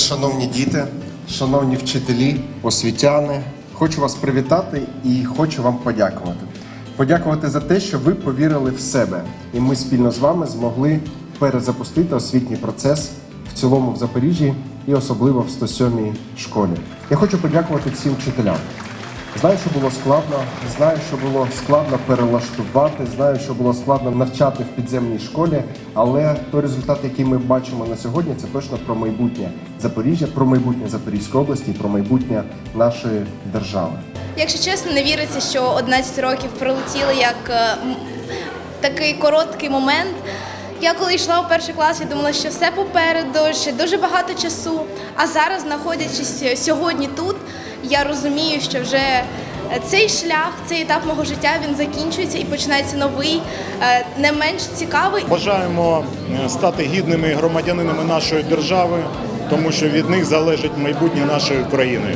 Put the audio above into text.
шановні діти, шановні вчителі, освітяни. Хочу вас привітати і хочу вам подякувати. Подякувати за те, що ви повірили в себе, і ми спільно з вами змогли перезапустити освітній процес в цілому в Запоріжжі і особливо в 107-й школі. Я хочу подякувати всім вчителям. Знаю, що було складно, знаю, що було складно перелаштувати, знаю, що було складно навчати в підземній школі, але той результат, який ми бачимо на сьогодні, це точно про майбутнє Запоріжжя, про майбутнє Запорізької області, про майбутнє нашої держави. Якщо чесно, не віриться, що 11 років пролетіли як е, такий короткий момент. Я коли йшла у перший клас, я думала, що все попереду, ще дуже багато часу. А зараз, знаходячись сьогодні тут, я розумію, що вже е, цей шлях, цей етап мого життя він закінчується і починається новий, е, не менш цікавий. Бажаємо е, стати гідними громадянинами нашої держави, тому що від них залежить майбутнє нашої країни.